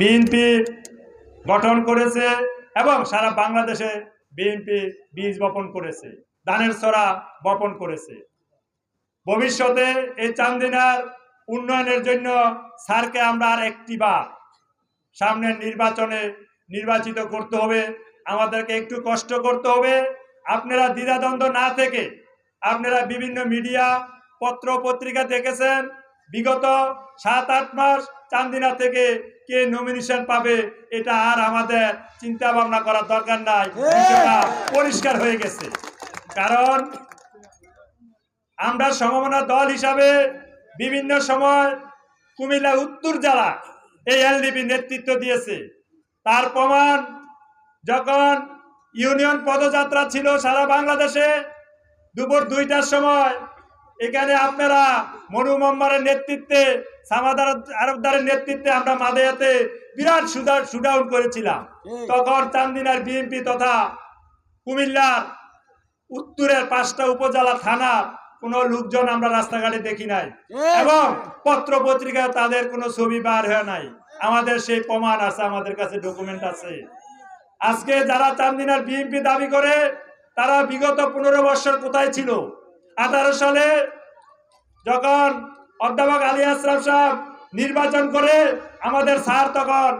BNP গঠন করেছে এবং সারা বাংলাদেশে বিএনপি বীজ বপন করেছে, ধানের ছড়া বপন করেছে। ভবিষ্যতে এই চান্দিনার উন্নয়নের জন্য স্যারকে আমরা আর একটি বার সামনের নির্বাচনে নির্বাচিত করতে হবে। আমাদেরকে একটু কষ্ট করতে হবে। আপনারা দ্বিধাদ্বন্দ্ব না থেকে আপনারা বিভিন্ন মিডিয়া পত্র পত্রিকা দেখেছেন বিগত সাত আট মাস চান্দিনা থেকে কে নমিনেশন পাবে এটা আর আমাদের চিন্তা ভাবনা করার দরকার নাই। বিষয়টা পরিষ্কার হয়ে গেছে। কারণ আমরা সমমনা দল হিসাবে বিভিন্ন সময় কুমিল্লা উত্তর জেলা এই এলডিপি নেতৃত্ব দিয়েছে। তার প্রমাণ যখন ইউনিয়ন পদযাত্রা ছিল সারা বাংলাদেশে দুপুর দুইটার সময় এখানে আপনারা মনু মোহাম্মদের নেতৃত্বে সামাদার আরবদারের নেতৃত্বে আমরা মাদেয়াতে বিরাট সুদার শুডাউন করেছিলাম। তখন চান্দিনার বিএনপি তথা কুমিল্লার উত্তরের পাঁচটা উপজেলা থানা কোনো লোকজন আমরা রাস্তাঘাটে দেখি নাই। এবং পত্র পত্রিকায় তাদের কোনো ছবি বার হয় নাই। আমাদের সেই প্রমাণ আছে আমাদের কাছে ডকুমেন্ট আছে। আজকে যারা চান্দিনার বিএনপি দাবি করে তারা বিগত পনেরো বছর কোথায় ছিল? আঠারো সালে যখন অধ্যাপক আলী আশরাফ সাহেব নির্বাচন করে আমাদের স্যার তখন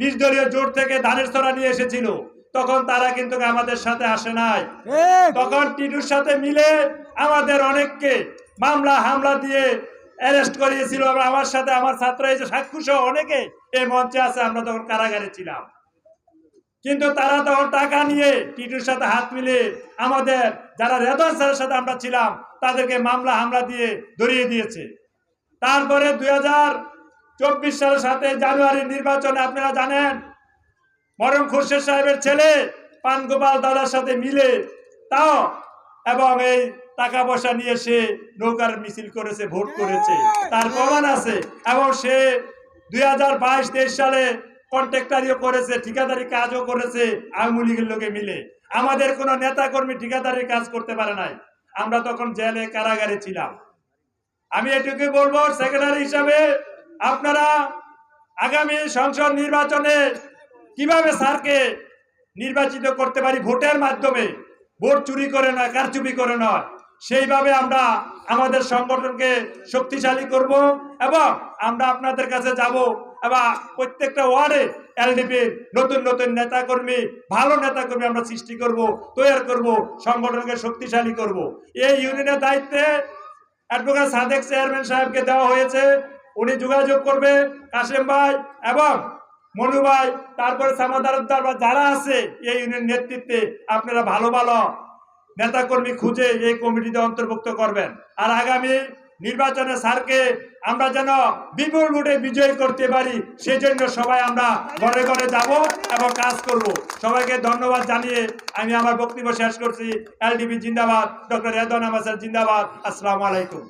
বিশ দলীয় জোট থেকে ধানের ছড়া নিয়ে এসেছিল তখন তারা কিন্তু আমাদের সাথে আসে নাই। তখন টিটুর সাথে মিলে আমাদের অনেককে মামলা হামলা দিয়ে অ্যারেস্ট করিয়েছিল। আমার সাথে আমার ছাত্র এই যে সাক্ষু অনেকে এই মঞ্চে আছে আমরা তখন কারাগারে ছিলাম। কিন্তু তারা তখন টাকা নিয়ে টিটুর সাথে হাত মিলে আমাদের যারা রেদন স্যারের সাথে আমরা ছিলাম তাদেরকে মামলা হামলা দিয়ে ধরিয়ে দিয়েছে। তারপরে দুই হাজার চব্বিশ সালের সাথে জানুয়ারি নির্বাচনে আপনারা জানেন মরম খুরশেদ সাহেবের ছেলে পানগোপাল দাদার সাথে মিলে তাও এবং এই টাকা পয়সা নিয়ে সে নৌকার মিছিল করেছে, ভোট করেছে। তার প্রমাণ আছে এবং সে দুই হাজার বাইশ তেইশ সালে কন্ট্রাক্টারিও করেছে, ঠিকাদারি কাজও করেছে, আওয়ামী লীগের লোকে মিলে। আমাদের কোনো নেতা কর্মী ঠিকাদারি কাজ করতে পারে নাই। আমরা তখন জেলে কারাগারে ছিলাম। আমি এটুকু বলব সেক্রেটারি হিসাবে আপনারা আগামী সংসদ নির্বাচনে কীভাবে স্যারকে নির্বাচিত করতে পারি ভোটের মাধ্যমে, ভোট চুরি করে নয়, কারচুপি করে নয়, সেইভাবে আমরা আমাদের সংগঠনকে শক্তিশালী করব এবং আমরা আপনাদের কাছে যাব এবং প্রত্যেকটা ওয়ার্ডে এলডিপির নতুন নতুন নেতাকর্মী, ভালো নেতাকর্মী আমরা সৃষ্টি করব তৈরি করব, সংগঠনকে শক্তিশালী করব। এই ইউনিয়নের দায়িত্বে অ্যাডভোকেট সাদেক চেয়ারম্যান সাহেবকে দেওয়া হয়েছে। উনি যোগাযোগ করবে, কাশেম ভাই এবং মনু ভাই, তারপরে সামাদারদার বা যারা আছে এই ইউনিয়ন নেতৃত্বে, আপনারা ভালো ভালো নেতাকর্মী খুঁজে এই কমিটিতে অন্তর্ভুক্ত করবেন। আর আগামী নির্বাচনে স্যারকে আমরা যেন বিপুল ভোটে বিজয়ী করতে পারি সেই জন্য সবাই আমরা ঘরে ঘরে যাব এবং কাজ করব। সবাইকে ধন্যবাদ জানিয়ে আমি আমার বক্তব্য শেষ করছি। এলডিপি জিন্দাবাদ, ডক্টর রেদন আহমদ জিন্দাবাদ। আসসালামু আলাইকুম।